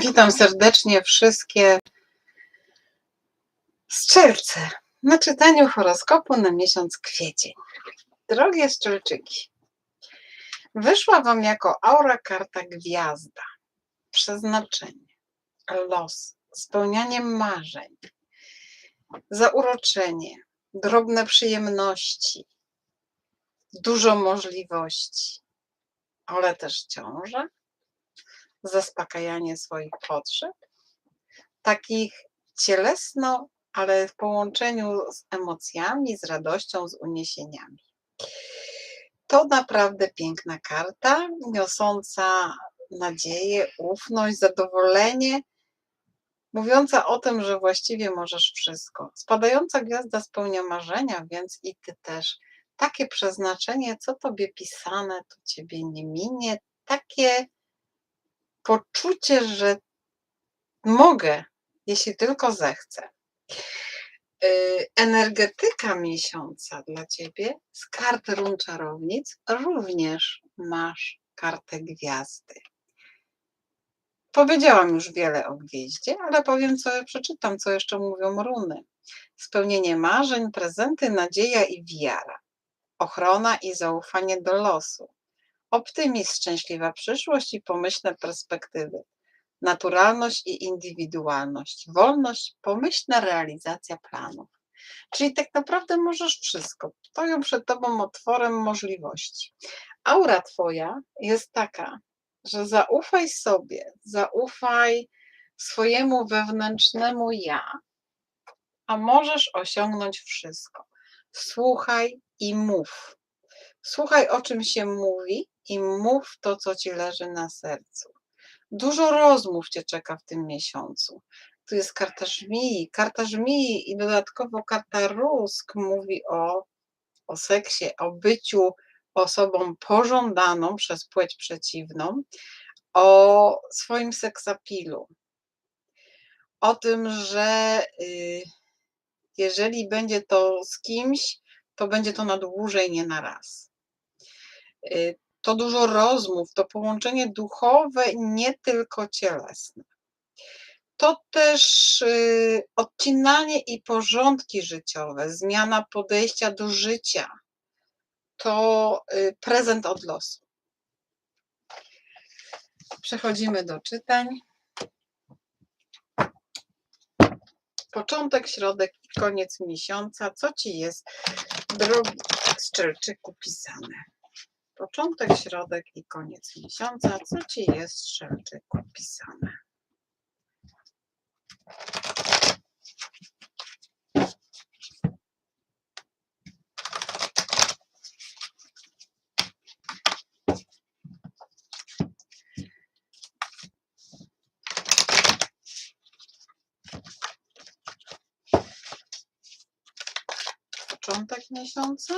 Witam serdecznie wszystkie strzelce na czytaniu horoskopu na miesiąc kwiecień. Drogie strzelczyki, wyszła Wam jako aura karta gwiazda, przeznaczenie, los, spełnianie marzeń, zauroczenie, drobne przyjemności, dużo możliwości, ale też ciąże, zaspokajanie swoich potrzeb, takich cielesno, ale w połączeniu z emocjami, z radością, z uniesieniami. To naprawdę piękna karta, niosąca nadzieję, ufność, zadowolenie, mówiąca o tym, że właściwie możesz wszystko. Spadająca gwiazda spełnia marzenia, więc i ty też. Takie przeznaczenie, co tobie pisane, to ciebie nie minie. Takie poczucie, że mogę, jeśli tylko zechcę. Yy, energetyka miesiąca dla ciebie z kart run czarownic również masz kartę gwiazdy. Powiedziałam już wiele o gwieździe, ale powiem, co ja przeczytam, co jeszcze mówią runy. Spełnienie marzeń, prezenty, nadzieja i wiara. Ochrona i zaufanie do losu. Optymizm, szczęśliwa przyszłość i pomyślne perspektywy. Naturalność i indywidualność. Wolność, pomyślna realizacja planów. Czyli tak naprawdę możesz wszystko. Stoją przed tobą otworem możliwości. Aura twoja jest taka, że zaufaj sobie, zaufaj swojemu wewnętrznemu ja, a możesz osiągnąć wszystko. Słuchaj i mów. Słuchaj, o czym się mówi, i mów to, co ci leży na sercu. Dużo rozmów cię czeka w tym miesiącu. Tu jest karta żmii, karta żmii i dodatkowo karta rusk mówi o, o seksie, o byciu osobą pożądaną przez płeć przeciwną, o swoim seksapilu, o tym, że y, jeżeli będzie to z kimś, to będzie to na dłużej, nie na raz. Y, to dużo rozmów, to połączenie duchowe, nie tylko cielesne. To też y, odcinanie i porządki życiowe, zmiana podejścia do życia. To y, prezent od losu. Przechodzimy do czytań. Początek, środek koniec miesiąca. Co ci jest, drogi Szczelczyku, pisane? Początek, środek i koniec miesiąca. Co ci jest, Szczelczyku, pisane? Początek miesiąca.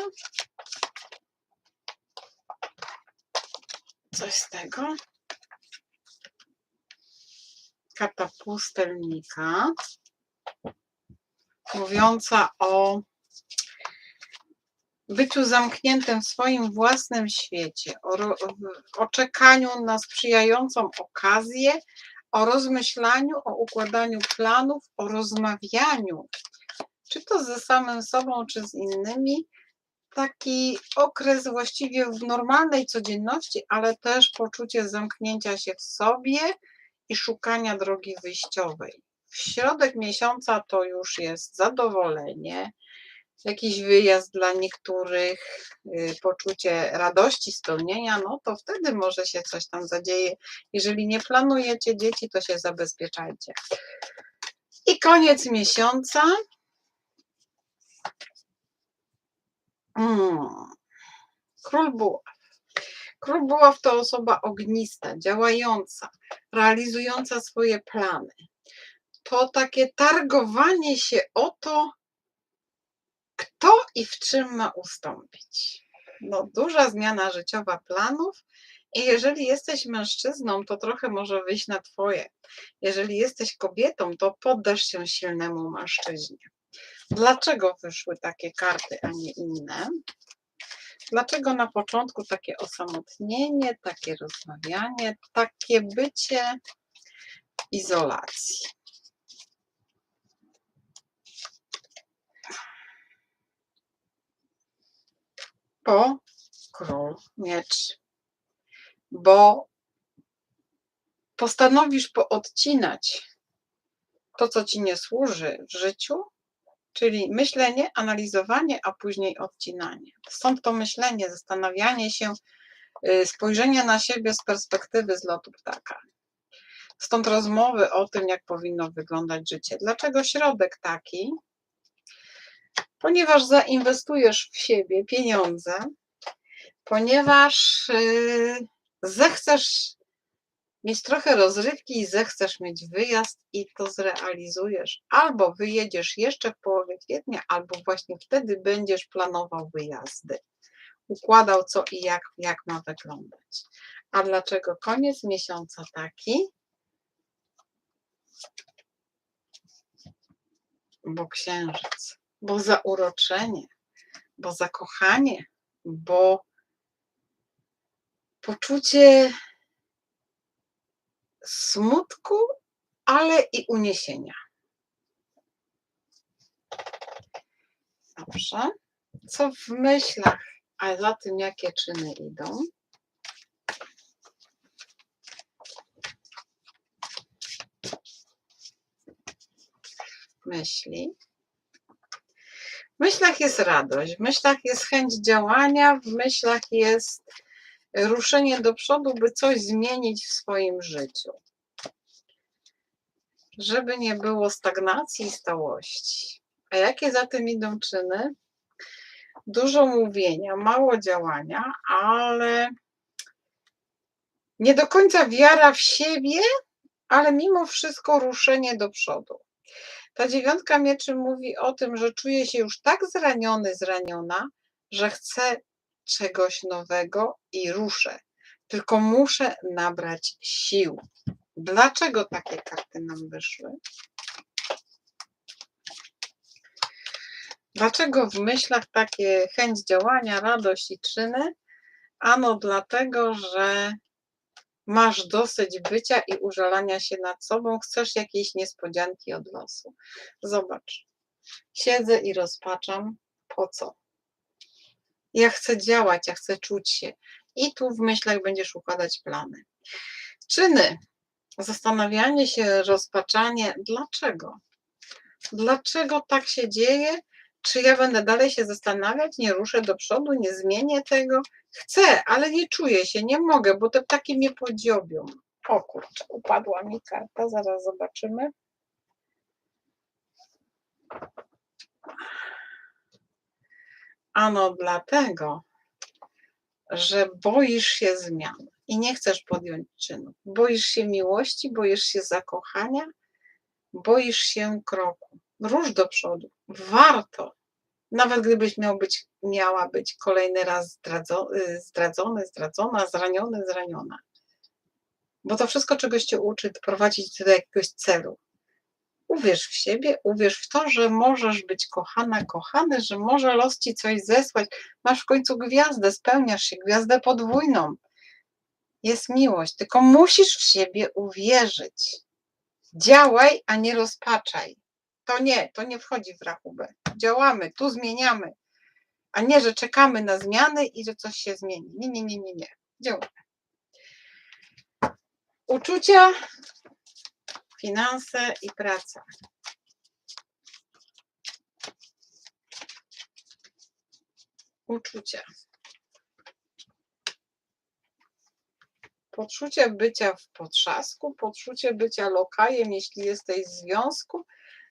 Coś z tego. Karta pustelnika. Mówiąca o byciu zamkniętym w swoim własnym świecie, o, o czekaniu na sprzyjającą okazję, o rozmyślaniu, o układaniu planów, o rozmawianiu, czy to ze samym sobą, czy z innymi. Taki okres właściwie w normalnej codzienności, ale też poczucie zamknięcia się w sobie i szukania drogi wyjściowej. W środek miesiąca to już jest zadowolenie, jakiś wyjazd dla niektórych, y, poczucie radości, spełnienia, no to wtedy może się coś tam zadzieje. Jeżeli nie planujecie dzieci, to się zabezpieczajcie. I koniec miesiąca. Mm. Król Buław. Król Buław to osoba ognista, działająca, realizująca swoje plany. To takie targowanie się o to, kto i w czym ma ustąpić. No, duża zmiana życiowa planów. I jeżeli jesteś mężczyzną, to trochę może wyjść na twoje. Jeżeli jesteś kobietą, to poddasz się silnemu mężczyźnie. Dlaczego wyszły takie karty, a nie inne? Dlaczego na początku takie osamotnienie, takie rozmawianie, takie bycie izolacji. Po król miecz. Bo postanowisz poodcinać to, co ci nie służy w życiu, czyli myślenie, analizowanie, a później odcinanie. Stąd to myślenie, zastanawianie się, y, spojrzenie na siebie z perspektywy z lotu ptaka. Stąd rozmowy o tym, jak powinno wyglądać życie. Dlaczego środek taki? Ponieważ zainwestujesz w siebie pieniądze, ponieważ yy, zechcesz mieć trochę rozrywki i zechcesz mieć wyjazd i to zrealizujesz. Albo wyjedziesz jeszcze w połowie kwietnia, albo właśnie wtedy będziesz planował wyjazdy. Układał co i jak, jak ma wyglądać. A dlaczego koniec miesiąca taki? Bo księżyc, bo zauroczenie, bo zakochanie, bo poczucie smutku, ale i uniesienia. Dobrze. Co w myślach, a za tym jakie czyny idą? Myśli. W myślach jest radość, w myślach jest chęć działania, w myślach jest ruszenie do przodu, by coś zmienić w swoim życiu. Żeby nie było stagnacji i stałości. A jakie za tym idą czyny? Dużo mówienia, mało działania, ale nie do końca wiara w siebie, ale mimo wszystko ruszenie do przodu. Ta dziewiątka mieczy mówi o tym, że czuje się już tak zraniony, zraniona, że chce czegoś nowego i ruszę. Tylko muszę nabrać sił. Dlaczego takie karty nam wyszły? Dlaczego w myślach takie chęć działania, radość i czyny? Ano dlatego, że masz dosyć bycia i użalania się nad sobą, chcesz jakiejś niespodzianki od losu. Zobacz, siedzę i rozpaczam. Po co? Ja chcę działać, ja chcę czuć się. I tu w myślach będziesz układać plany. Czyny. Zastanawianie się, rozpaczanie. Dlaczego? Dlaczego tak się dzieje? Czy ja będę dalej się zastanawiać, nie ruszę do przodu, nie zmienię tego? Chcę, ale nie czuję się, nie mogę, bo te ptaki mnie podziobią. O kurczę, upadła mi karta, zaraz zobaczymy. Ano dlatego, że boisz się zmian i nie chcesz podjąć czynu. Boisz się miłości, boisz się zakochania, boisz się kroku. Rusz do przodu. Warto. Nawet gdybyś miał być, miała być kolejny raz zdradzony, zdradzony, zdradzona, zraniony, zraniona. Bo to wszystko, czegoś cię uczy, prowadzić do jakiegoś celu. Uwierz w siebie, uwierz w to, że możesz być kochana, kochany, że może los ci coś zesłać. Masz w końcu gwiazdę, spełniasz się, gwiazdę podwójną. Jest miłość, tylko musisz w siebie uwierzyć. Działaj, a nie rozpaczaj. To nie, to nie wchodzi w rachubę. Działamy, tu zmieniamy, a nie, że czekamy na zmiany i że coś się zmieni. Nie, nie, nie, nie, nie. Działamy. Uczucia finanse i praca. Uczucia. Poczucie bycia w potrzasku, poczucie bycia lokajem, jeśli jesteś w związku,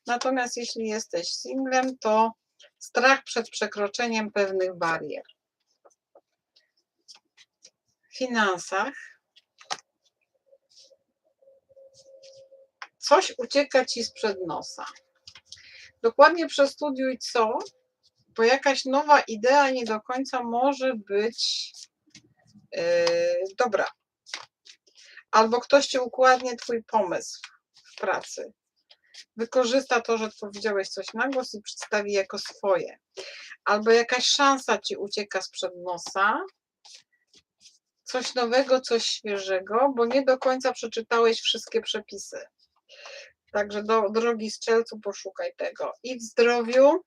natomiast jeśli jesteś singlem, to strach przed przekroczeniem pewnych barier. W finansach coś ucieka ci sprzed nosa. Dokładnie przestudiuj co, bo jakaś nowa idea nie do końca może być yy, dobra. Albo ktoś ci układnie twój pomysł w pracy. Wykorzysta to, że powiedziałeś coś na głos i przedstawi jako swoje. Albo jakaś szansa ci ucieka sprzed nosa, coś nowego, coś świeżego, bo nie do końca przeczytałeś wszystkie przepisy Także do, drogi strzelcu, poszukaj tego. I w zdrowiu.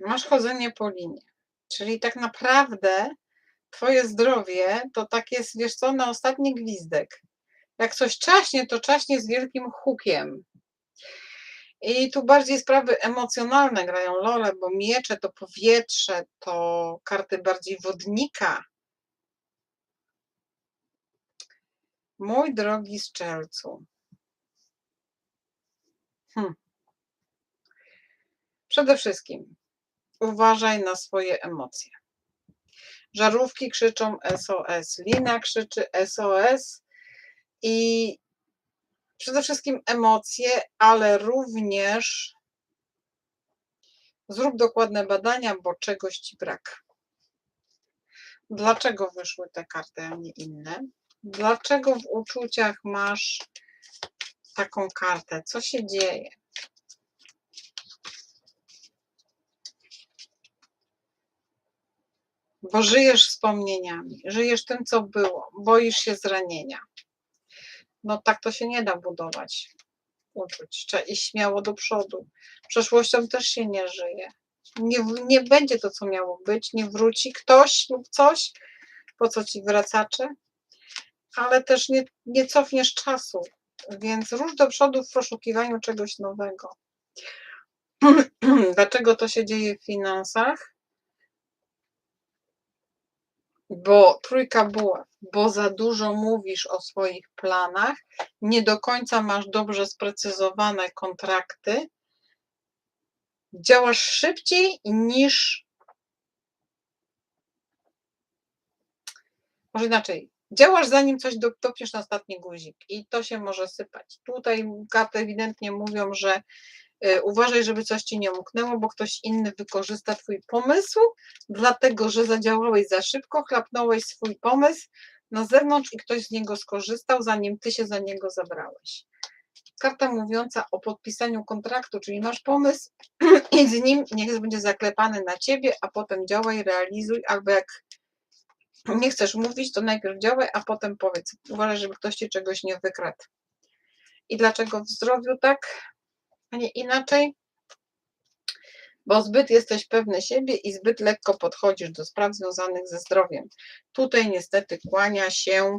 Masz chodzenie po linie. Czyli tak naprawdę twoje zdrowie to tak jest, wiesz co, na ostatni gwizdek. Jak coś czaśnie, to czaśnie z wielkim hukiem. I tu bardziej sprawy emocjonalne grają lole, bo miecze to powietrze, to karty bardziej wodnika. Mój drogi strzelcu. Hm. Przede wszystkim uważaj na swoje emocje. Żarówki krzyczą SOS, Lina krzyczy SOS i przede wszystkim emocje, ale również zrób dokładne badania, bo czegoś ci brak. Dlaczego wyszły te karty, a nie inne? Dlaczego w uczuciach masz taką kartę? Co się dzieje? Bo żyjesz wspomnieniami, żyjesz tym, co było, boisz się zranienia. No tak to się nie da budować uczuć. Trzeba iść śmiało do przodu. Przeszłością też się nie żyje. Nie, nie będzie to, co miało być, nie wróci ktoś lub coś, po co ci wracacze, ale też nie, nie cofniesz czasu, więc rusz do przodu w poszukiwaniu czegoś nowego. Dlaczego to się dzieje w finansach? Bo trójka buław, bo za dużo mówisz o swoich planach, nie do końca masz dobrze sprecyzowane kontrakty, działasz szybciej niż. Może inaczej, działasz zanim coś do- dopniesz na ostatni guzik i to się może sypać. Tutaj karty ewidentnie mówią, że y, uważaj, żeby coś ci nie umknęło, bo ktoś inny wykorzysta twój pomysł, dlatego że zadziałałeś za szybko, chlapnąłeś swój pomysł na zewnątrz i ktoś z niego skorzystał, zanim ty się za niego zabrałeś. Karta mówiąca o podpisaniu kontraktu, czyli masz pomysł i z nim niech będzie zaklepany na ciebie, a potem działaj, realizuj, albo jak nie chcesz mówić, to najpierw działaj, a potem powiedz. Uważaj, żeby ktoś ci czegoś nie wykradł. I dlaczego w zdrowiu tak, a nie inaczej? Bo zbyt jesteś pewny siebie i zbyt lekko podchodzisz do spraw związanych ze zdrowiem. Tutaj niestety kłania się,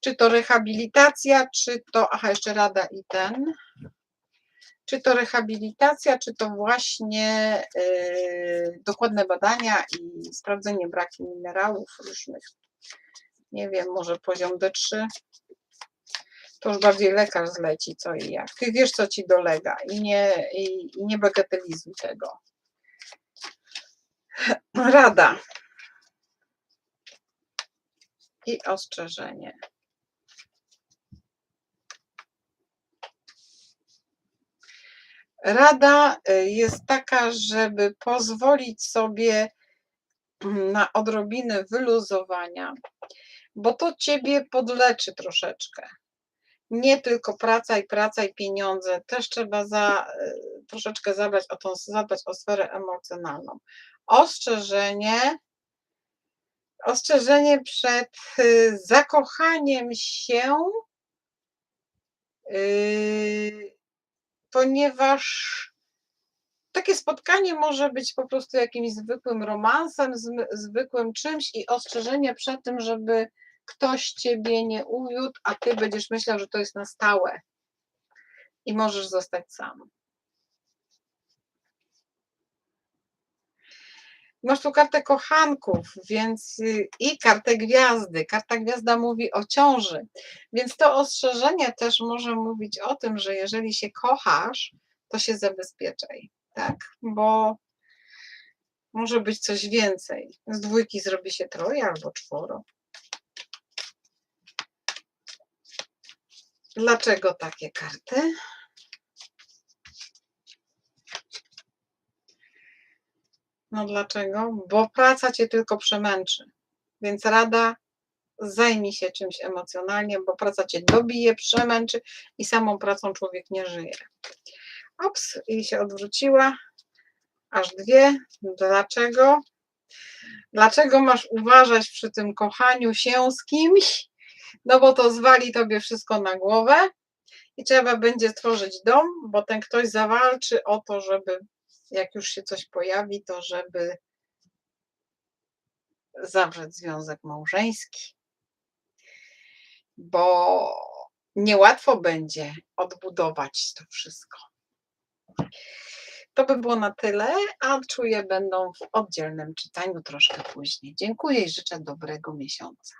czy to rehabilitacja, czy to, aha, jeszcze rada i ten, czy to rehabilitacja, czy to właśnie yy, dokładne badania i sprawdzenie braki minerałów różnych. Nie wiem, może poziom D3. To już bardziej lekarz zleci co i jak. Ty wiesz, co ci dolega i nie, i, i nie bagatelizuj tego. Rada. I ostrzeżenie. Rada y, jest taka, żeby pozwolić sobie na odrobinę wyluzowania, bo to ciebie podleczy troszeczkę. Nie tylko praca i praca i pieniądze, też trzeba za, y, troszeczkę zadbać o, tą, zadbać o sferę emocjonalną. Ostrzeżenie, ostrzeżenie przed y, zakochaniem się, yy, ponieważ takie spotkanie może być po prostu jakimś zwykłym romansem, zwykłym czymś i ostrzeżenie przed tym, żeby ktoś ciebie nie uwiódł, a ty będziesz myślał, że to jest na stałe i możesz zostać sam. Masz tu kartę kochanków, więc y, i kartę gwiazdy. Karta gwiazda mówi o ciąży, więc to ostrzeżenie też może mówić o tym, że jeżeli się kochasz, to się zabezpieczaj, tak? Bo może być coś więcej. Z dwójki zrobi się troje albo czworo. Dlaczego takie karty? No dlaczego? Bo praca cię tylko przemęczy. Więc rada, zajmij się czymś emocjonalnie, bo praca cię dobije, przemęczy i samą pracą człowiek nie żyje. Ops, i się odwróciła. Aż dwie. Dlaczego? Dlaczego masz uważać przy tym kochaniu się z kimś? No bo to zwali tobie wszystko na głowę i trzeba będzie stworzyć dom, bo ten ktoś zawalczy o to, żeby jak już się coś pojawi, to żeby zawrzeć związek małżeński. Bo niełatwo będzie odbudować to wszystko. To by było na tyle, a czuję będą w oddzielnym czytaniu troszkę później. Dziękuję i życzę dobrego miesiąca.